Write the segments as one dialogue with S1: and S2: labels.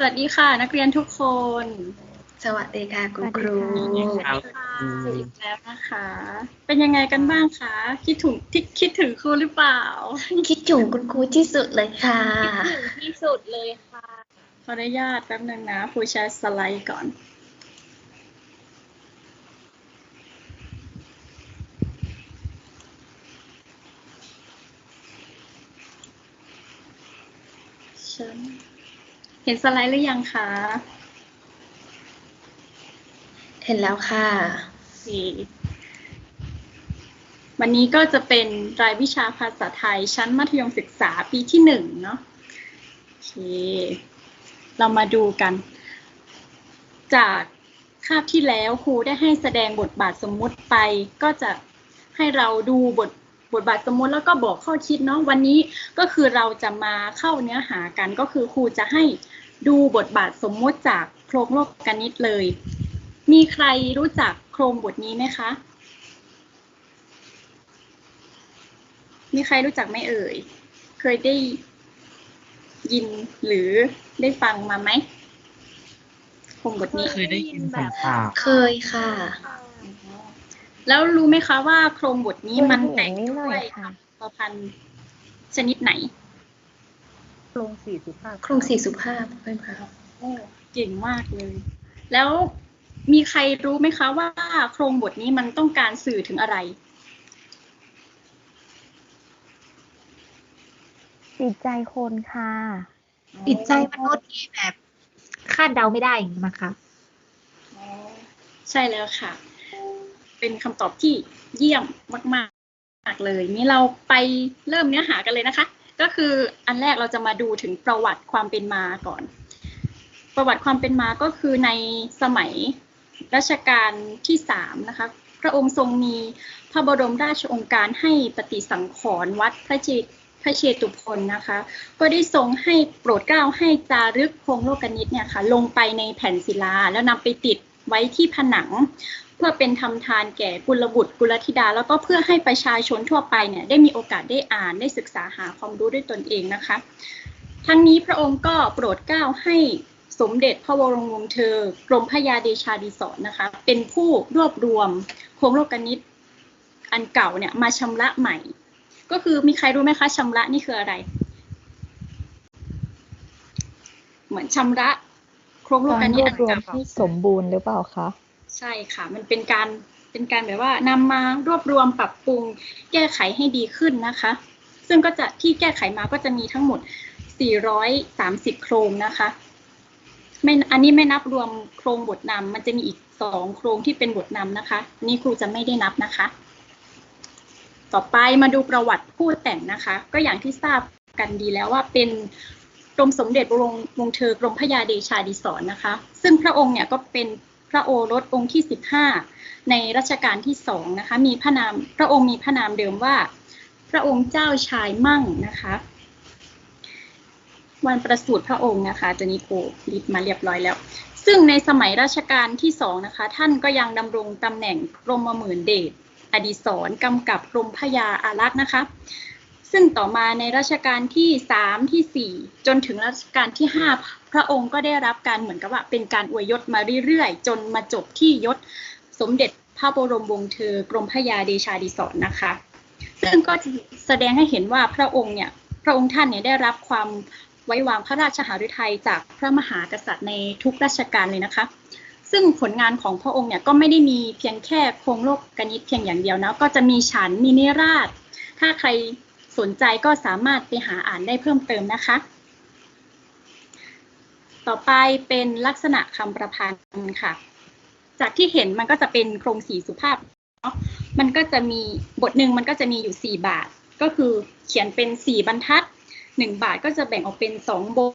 S1: สวัสดีค่ะ นักเรียนทุกคน
S2: สวัสดีค่ะคุณ
S3: สวัส
S2: ค
S3: ดี
S2: รู
S3: ค่ะ
S1: ค่ะอีกแล้วนะคะ เป็นยังไงกันบ้างคะ คิดถึงที่คิดถึงครูหรือเปล่า
S2: คิดถึงคุณครูที่สุดเลยค่ะ
S3: ที่สุดเลยค่ะ
S1: ขออนุญาตแป๊บนึงนะครูแชร์สไลด์ก่อนเชิญ เห็นสไลด์หรือยังคะ
S2: เห็นแล้วค่ะ
S1: โอเควันนี้ก็จะเป็นรายวิชาภาษาไทยชั้นมัธยมศึกษาปีที่หนึ่งเนาะโอเค เรามาดูกัน จากคาบที่แล้วครูได้ให้แสดงบทบาทสมมุติไป ก็จะให้เราดูบท บทบาทสมมุติแล้วก็บอกข้อคิดเนาะวันนี้ก็คือเราจะมาเข้าเนื้อหากันก็คือครูจะให้ดูบทบาทสมมุติจากโครงโลกกนิตเลย มีใครรู้จักโครงบทนี้ไหมคะ มีใครรู้จักไหมเอ่ย เคยได้ยินหรือได้ฟังมาไหมโครงบทนี้
S4: เคยได้ยินผ่าน
S2: เคยค่ะ
S1: แล้วรู้ไหมคะว่าโครงบทนี้มัน
S3: เคย
S1: แต่
S3: เห็
S1: ง
S3: นนิดหน่
S1: ด้
S3: อ
S1: วยย
S3: ค่ะ
S1: ประพันธ์ชนิดไหน
S4: โครงสี่สุภาพ
S2: โครงสี่สุภาพเพื่อนค่ะ
S1: โอ้เก่งมากเลย แล้วมีใครรู้ไหมคะว่าโครงบทนี้มันต้องการสื่อถึงอะไร
S3: จิตใจคนค่ะ
S5: จิตใจมนุษย์ที่แบบคาดเดาไม่ได้อย่างนี้นะคะ
S1: อ๋อใช่แล้วค่ะ เป็นคำตอบที่เยี่ยมมากๆเลยนี่เราไปเริ่มเนื้อหากันเลยนะคะ ก็คืออันแรกเราจะมาดูถึงประวัติความเป็นมาก่อน ประวัติความเป็นมาก็คือในสมัยรัชกาลที่สามนะคะพระองค์ทรงมีพระบรมราชองค์การให้ปฏิสังขรณ์วัดพระเจพระเชตุพนนะคะ ก็ได้ทรงให้โปรดเกล้าให้จารึกโครงโลกนิตเนี่ยค่ะลงไปในแผ่นศิลาแล้วนำไปติดไว้ที่ผนัง เพื่อเป็นทำทานแก่กุลบุตรกุลธิดา แล้วก็เพื่อให้ประชาชนทั่วไปเนี่ยได้มีโอกาสได้อ่านได้ศึกษาหาความรู้ด้วยตนเองนะคะ ทั้งนี้พระองค์ก็โปรดเกล้าให้สมเด็จพระวรวงศ์เธอกรมพระยาเดชาดิศรนะคะ เป็นผู้รวบรวมโครงโลกนิตอันเก่าเนี่ยมาชำระใหม่ ก็คือมีใครรู้ไหมคะชำระนี่คืออะไร เหมือนชำระ โครงโล
S3: กร
S1: นิตอัน
S3: รวม
S1: เก่า
S3: ที่สมบูรณ์หรือเปล่าคะ
S1: ใช่ค่ะ มันเป็นการเป็นการแบบว่านำมารวบรวมปรับปรุงแก้ไขให้ดีขึ้นนะคะ ซึ่งก็จะที่แก้ไขมาก็จะมีทั้งหมด 430 โครงนะคะไม่อันนี้ไม่นับรวมโครงบทนำมันจะมีอีกสองโครงที่เป็นบทนำนะคะ นี่ครูจะไม่ได้นับนะคะ ต่อไปมาดูประวัติผู้แต่งนะคะ ก็อย่างที่ทราบกันดีแล้วว่าเป็นกรมสมเด็จบรมวงศ์เธอกรมพระยาเดชาดิศรนะคะ ซึ่งพระองค์เนี่ยก็เป็น พระโอรสองค์ที่ 15 ในรัชกาลที่สองนะคะ มีพระนามพระองค์มีพระนามเดิมว่า พระองค์เจ้าชายมั่งนะคะ วันประสูติพระองค์นะคะตัวนี้ครูลิบมาเรียบร้อยแล้ว ซึ่งในสมัยรัชกาลที่สองนะคะ ท่านก็ยังดำรงตำแหน่งกรมหมื่นเดชอดีศรกำกับกรมพระยาอารักษ์นะคะ ซึ่งต่อมาในรัชกาลที่สามที่สี่จนถึงรัชกาลที่ห้าพระองค์ก็ได้รับการเหมือนกับว่าเป็นการอวยยศมาเรื่อยๆ จนมาจบที่ยศสมเด็จพระบรมวงศ์เธอกรมพระยาเดชาดิศรนะคะ ซึ่งก็แสดงให้เห็นว่าพระองค์เนี่ยพระองค์ท่านเนี่ยได้รับความไว้วางพระราชหฤทัยจากพระมหากษัตริย์ในทุกราชการเลยนะคะ ซึ่งผลงานของพระองค์เนี่ยก็ไม่ได้มีเพียงแค่โครงโลกกนิตเพียงอย่างเดียวนะก็จะมีฉันมีนิราช ถ้าใคร สนใจก็สามารถไปหาอ่านได้เพิ่มเติมนะคะ ต่อไปเป็นลักษณะคำประพันธ์ค่ะ จากที่เห็นมันก็จะเป็นโครงสีสุภาพเนาะมันก็จะมีบทหนึ่งมันก็จะมีอยู่ 4 บาท ก็คือเขียนเป็น 4 บรรทัด 1 บาทก็จะแบ่งออกเป็น 2 บท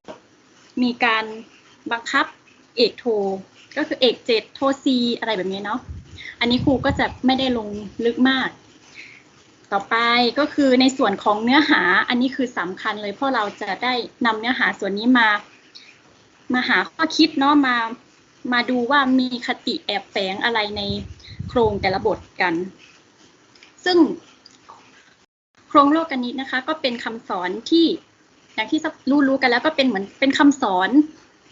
S1: มีการบังคับเอกโท ก็คือเอกเจ็ดโทซีอะไรแบบนี้เนาะ อันนี้ครูก็จะไม่ได้ลงลึกมาก ต่อไปก็คือในส่วนของเนื้อหาอันนี้คือสำคัญเลยเพราะเราจะได้นำเนื้อหาส่วนนี้มา มาหาข้อคิดเนาะมามาดูว่ามีคติแอบแฝงอะไรในโครงแต่ละบทกัน ซึ่งโครงโลกกนิตนะคะ ก็เป็นคำสอนที่อย่างที่รู้รู้ๆกันแล้วก็เป็นเหมือนเป็นคำสอน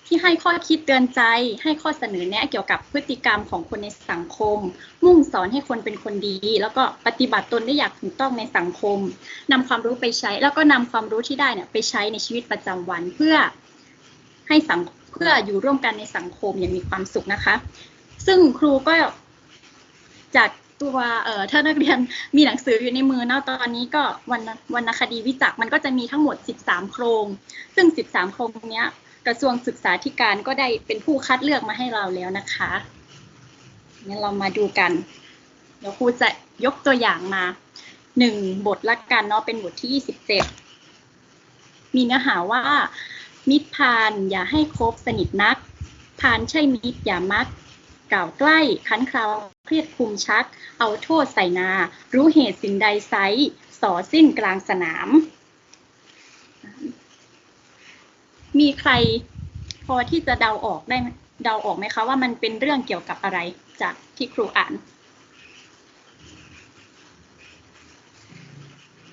S1: ที่ให้ข้อคิดเตือนใจ ให้ข้อเสนอแนะเกี่ยวกับพฤติกรรมของคนในสังคม มุ่งสอนให้คนเป็นคนดี แล้วก็ปฏิบัติตนได้อย่างถูกต้องในสังคมนำความรู้ไปใช้ แล้วก็นำความรู้ที่ได้เนี่ยไปใช้ในชีวิตประจำวันเพื่อให้สังเพื่ออยู่ร่วมกันในสังคมอย่างมีความสุขนะคะ ซึ่งครูก็จากตัวเอ่อถ้านักเรียนมีหนังสืออยู่ในมือเนาะตอนนี้ก็วรรณวรรณคดีวิจักมันก็จะมีทั้งหมด 13 โครง ซึ่ง 13 โครงเนี้ย กระทรวงศึกษาธิการก็ได้เป็นผู้คัดเลือกมาให้เราแล้วนะคะงั้นเรามาดูกัน เดี๋ยวครูจะยกตัวอย่างมาหนึ่งบทละกันเนาะเป็นบทที่ 27 มีเนื้อหาว่า มิตรพานอย่าให้คบสนิทนัก พานใช่มิตรอย่ามัก กล่าวใกล้คันคราวเครียดคุมชัก เอาโทษใส่นา รู้เหตุสิ่งใดไซสอสิ้นกลางสนาม มีใครพอที่จะเดาออกได้ไหมเดาออกไหมคะว่ามันเป็นเรื่องเกี่ยวกับอะไรจากที่ครูอ่าน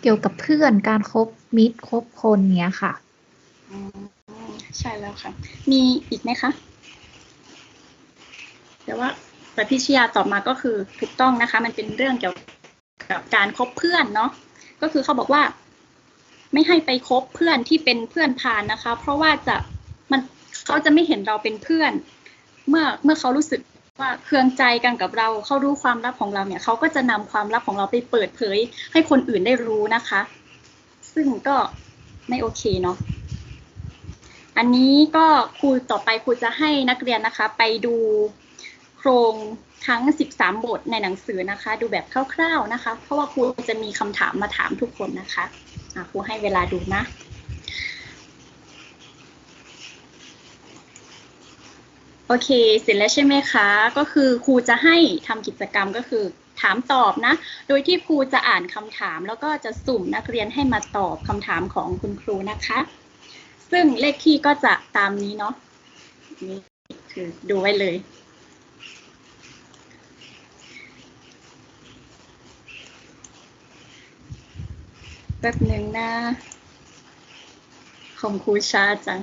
S5: เกี่ยวกับเพื่อนการคบมิตรคบคนเนี้ยค่ะ
S1: อืมใช่แล้วค่ะ มีอีกไหมคะ แต่ว่าแต่พิชยาตอบมาก็คือถูกต้องนะคะ มันเป็นเรื่องเกี่ยวกับการคบเพื่อนเนาะก็คือเขาบอกว่า ไม่ให้ไปคบเพื่อนที่เป็นเพื่อนพานนะคะ เพราะว่าจะมันเขาจะไม่เห็นเราเป็นเพื่อน เมื่อเมื่อเขารู้สึกว่าเคืองใจกันกับเราเขารู้ความลับของเราเนี่ยเขาก็จะนำความลับของเราไปเปิดเผย ให้คนอื่นได้รู้นะคะ ซึ่งก็ไม่โอเคเนาะอันนี้ก็ครูต่อไปครูจะให้นักเรียนนะคะ ไปดูโครงทั้ง 13 บทในหนังสือนะคะ ดูแบบคร่าวๆนะคะ เพราะว่าครูจะมีคำถามมาถามทุกคนนะคะ ครูให้เวลาดูนะโอเค เสร็จแล้วใช่ไหมคะ ก็คือครูจะให้ทำกิจกรรมก็คือถามตอบนะ โดยที่ครูจะอ่านคำถาม แล้วก็จะสุ่มนักเรียนให้มาตอบคำถามของคุณครูนะคะ ซึ่งเลขที่ก็จะตามนี้เนาะนี่คือดูไว้เลย แป๊บหนึ่งนะของครูช้าจัง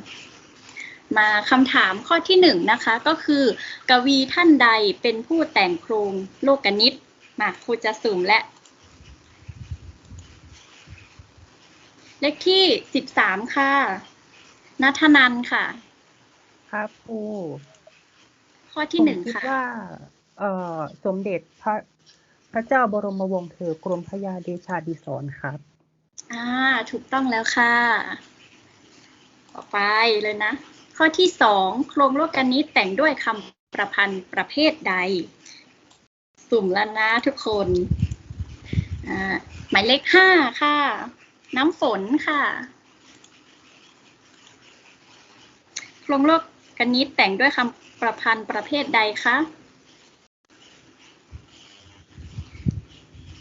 S1: มาคำถามข้อที่หนึ่งนะคะ ก็คือกวีท่านใดเป็นผู้แต่งโครงโลกนิตมาครูจะสุ่มและ เลขที่สิบสามค่ะนัทนันค่ะ
S4: ครับครู
S1: ข้อที่หนึ่ง
S4: ผมคิด
S1: ค่ะ
S4: ว่าเอ่อสมเด็จพระพระเจ้าบรมวงศ์เธอกรมพระยาเดชาดิศรครับ
S1: อ่า ถูกต้องแล้วค่ะ ต่อไปเลยนะ ข้อที่สองโครงโลกนิตแต่งด้วยคำประพันธ์ประเภทใด สุ่มแล้วนะทุกคนอ่าหมายเลขห้าค่ะ น้ำฝนค่ะ โครงโลกกนิตแต่งด้วยคำประพันธ์ประเภทใดคะ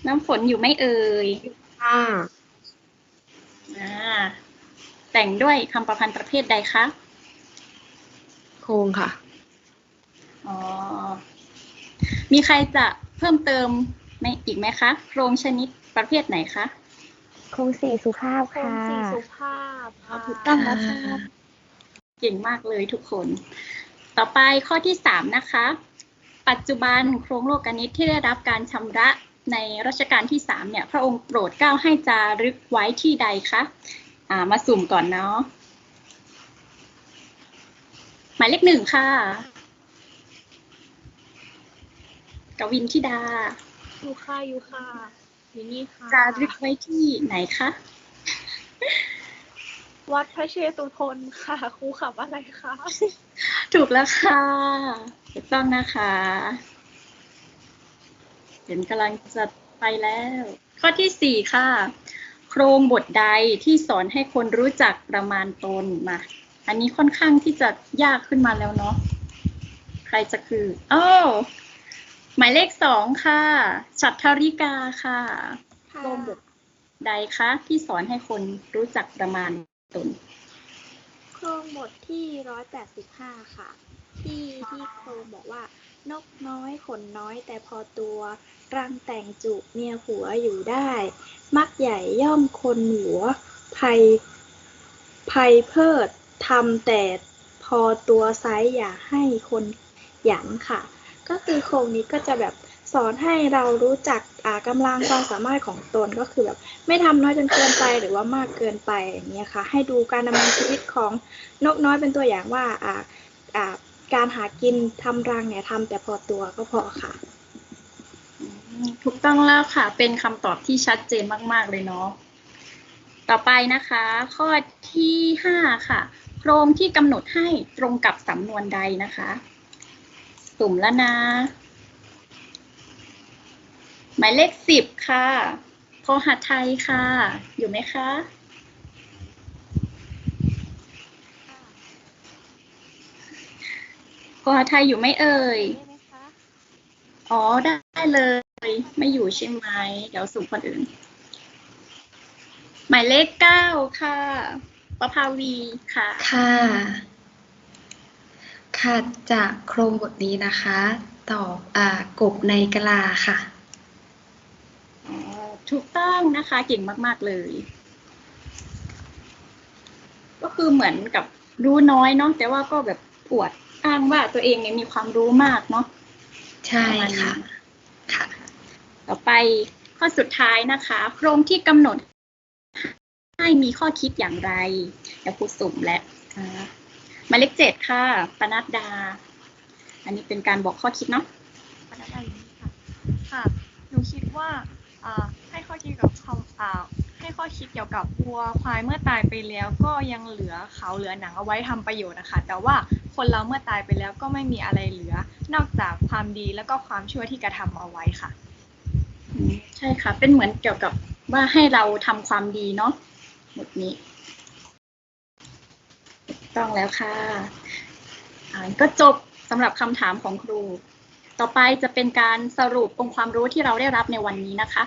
S1: น้ำฝนอยู่ไม่เอ่ย
S2: ค่ะ
S1: อ่า แต่งด้วยคำประพันธ์ประเภทใดคะ
S2: โครงค่ะ
S1: อ๋อ มีใครจะเพิ่มเติมไหมอีกไหมคะ โครงชนิดประเภทไหนคะ
S3: โครงสี่สุภาพค่ะ
S2: ภาพ
S1: ถูกต้องแล้วค่ะเก่งมากเลยทุกคน ต่อไปข้อที่สามนะคะ ปัจจุบันโครงโลกนิตที่ได้รับการชำระ ในรัชกาลที่สามเนี่ย พระองค์โปรดเกล้าให้จารึกไว้ที่ใดคะอ่ามาสุ่มก่อนเนาะหมายเลขหนึ่งค่ะกวินทิดา
S3: ยูค่ะยูค่ะอยู่นี่ค่ะ
S1: จารึกไว้ที่ไหนคะ
S3: วัดพระเชตุพนค่ะครูขับอะไรคะ
S1: ถูกแล้วค่ะถูกต้องนะคะ เห็นกำลังจะไปแล้ว ข้อที่สี่ค่ะ โครงบทใดที่สอนให้คนรู้จักประมาณตนมาอันนี้ค่อนข้างที่จะยากขึ้นมาแล้วเนาะใครจะคืออ้าวหมายเลขสองค่ะชัตทริกาค่ะโครงบทใดคะที่สอนให้คนรู้จักประมาณตน
S6: โครงบทที่ร้อยแปดสิบห้าค่ะ ที่ที่โครงบอกว่า นกน้อยขนน้อยแต่พอตัว รังแต่งจุเมียหัวอยู่ได้ มักใหญ่ย่อมคนหัวภัยภัยเพิดทำแต่พอตัวไซส์อย่าให้คนหยันค่ะ ก็คือโครงนี้ก็จะแบบสอนให้เรารู้จักอ่ากำลังความสามารถของตนก็คือแบบไม่ทำน้อยจนเกินไปหรือว่ามากเกินไปอย่างเงี้ยค่ะ ให้ดูการดำเนินชีวิตของนกน้อยเป็นตัวอย่างว่าอ่าอ่า การหากินทำรังเนี่ยทำแต่พอตัวก็พอค่ะ
S1: ถูกต้องแล้วค่ะ เป็นคำตอบที่ชัดเจนมาก ๆ เลยเนาะ ต่อไปนะคะ ข้อที่ห้าค่ะ โครงที่กำหนดให้ตรงกับสำนวนใดนะคะ สุ่มแล้วนะ หมายเลขสิบค่ะ พอหัดไทยค่ะ อยู่ไหมคะ พอหัดไทยอยู่ไหมเอ่ย
S3: ได้ไหมคะ
S1: อ๋อได้เลย ไม่อยู่ใช่ไหม เดี๋ยวสุ่มคนอื่น หมายเลขเก้าค่ะประภาวีค่ะ
S2: ค่ะ ค่ะจากโครงบทนี้นะคะตอบอ่ากบในกะลาค่ะ
S1: อ๋อถูกต้องนะคะเก่งมาก ๆ เลย ก็คือเหมือนกับรู้น้อยเนาะแต่ว่าก็แบบอวด อ้างว่าตัวเองเนี่ยมีความรู้มากเนาะ
S2: ใช่
S1: ประมาณนี้
S2: ค่ะค่ะ
S1: ต่อไปข้อสุดท้ายนะคะ โครงที่กำหนด ให้มีข้อคิดอย่างไรเดี๋ยวครูสุ่มและอ่าหมายเลขเจ็ดค่ะปนัดดา อันนี้เป็นการบอกข้อคิดเนาะ
S7: ปนัดดาอย่างนี้ค่ะค่ะหนูคิดว่าอ่าให้ข้อคิดกับคำอ่า ให้ข้อคิดเกี่ยวกับวัวควายเมื่อตายไปแล้ว ก็ยังเหลือเขาเหลือหนังเอาไว้ทำประโยชน์นะคะ แต่ว่าคนเราเมื่อตายไปแล้วก็ไม่มีอะไรเหลือ นอกจากความดีแล้วก็ความชั่วที่กระทำเอาไว้ค่ะ
S1: ใช่ค่ะ เป็นเหมือนเกี่ยวกับว่าให้เราทำความดีเนาะหมดนี้ต้องแล้วค่ะอ่าก็จบสำหรับคำถามของครู ต่อไปจะเป็นการสรุปองค์ความรู้ที่เราได้รับในวันนี้นะคะ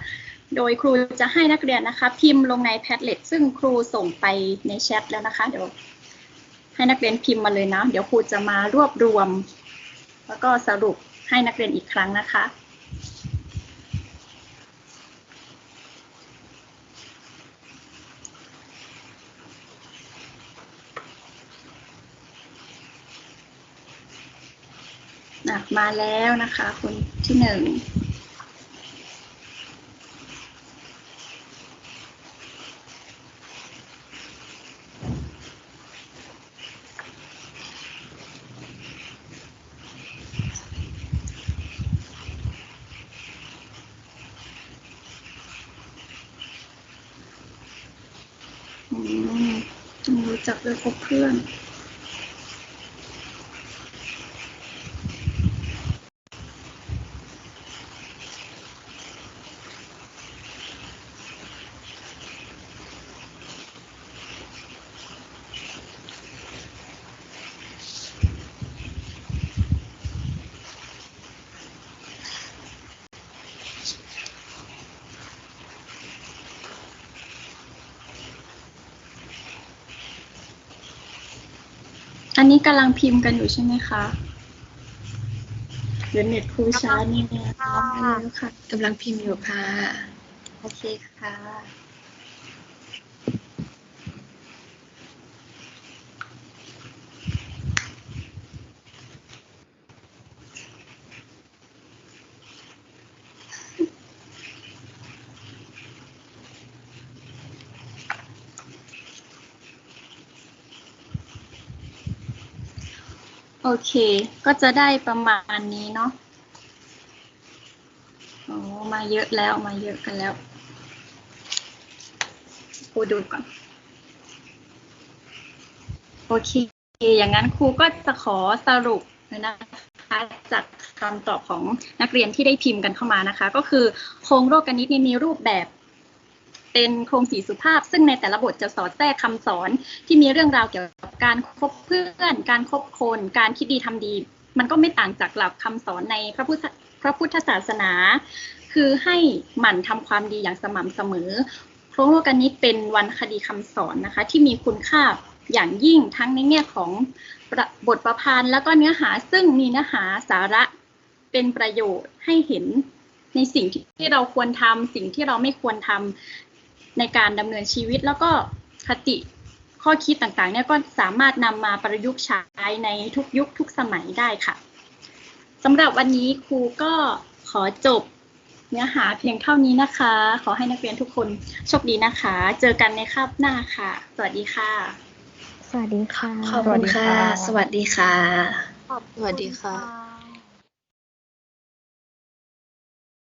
S1: โดยครูจะให้นักเรียนนะคะพิมพ์ลงใน Padlet ซึ่งครูส่งไปในแชทแล้วนะคะ เดี๋ยวให้นักเรียนพิมพ์มาเลยนะ เดี๋ยวครูจะมารวบรวม แล้วก็สรุปให้นักเรียนอีกครั้งนะคะมาแล้วนะคะคนที่หนึ่ง รู้จักด้วยคบเพื่อน อันนี้กำลังพิมพ์กันอยู่ใช่ไหมคะเดี๋ยวเน็ตครูช้านี่เนี่ย
S7: ค่ะ
S1: มาแล้วค่ะ
S2: กำลังพิมพ์อยู่ค่ะ
S1: โอเคค่ะ โอเค ก็จะได้ประมาณนี้เนาะโอ้มาเยอะแล้วมาเยอะกันแล้วครูดูก่อน โอเค อย่างนั้นครูก็จะขอสรุปเลยนะคะจากคำตอบของนักเรียนที่ได้พิมพ์กันเข้ามานะคะ ก็คือโครงโรคกนิตเนี่ยมีรูปแบบ เป็นโครงสีสุภาพ ซึ่งในแต่ละบทจะสอดแทรกคำสอนที่มีเรื่องราวเกี่ยวกับการคบเพื่อน การคบคน การคิดดีทำดี มันก็ไม่ต่างจากหลักคำสอนในพระพุทธพระพุทธศาสนา คือให้หมั่นทำความดีอย่างสม่ำเสมอโครงโลกนิตเป็นวรรณคดีคำสอนนะคะ ที่มีคุณค่าอย่างยิ่งทั้งในแง่ของบทประพันธ์แล้วก็เนื้อหาซึ่งมีเนื้อหาสาระเป็นประโยชน์ให้เห็นในสิ่งที่เราควรทำสิ่งที่เราไม่ควรทำ ในการดำเนินชีวิต แล้วก็คติข้อข้อคิดต่างๆเนี่ยก็สามารถนำมาประยุกต์ใช้ในทุกยุคทุกสมัยได้ค่ะสำหรับวันนี้ครูก็ขอจบเนื้อหาเพียงเท่านี้นะคะ ขอให้นักเรียนทุกคนโชคดีนะคะ เจอกันในคาบหน้าค่ะ สวัสดีค่ะ
S3: สวัสดีค่ะ
S2: ขอบคุณค่ะ สวัสดีค่ะ
S3: ขอบ
S8: สวัสดีค่ะ
S3: ณ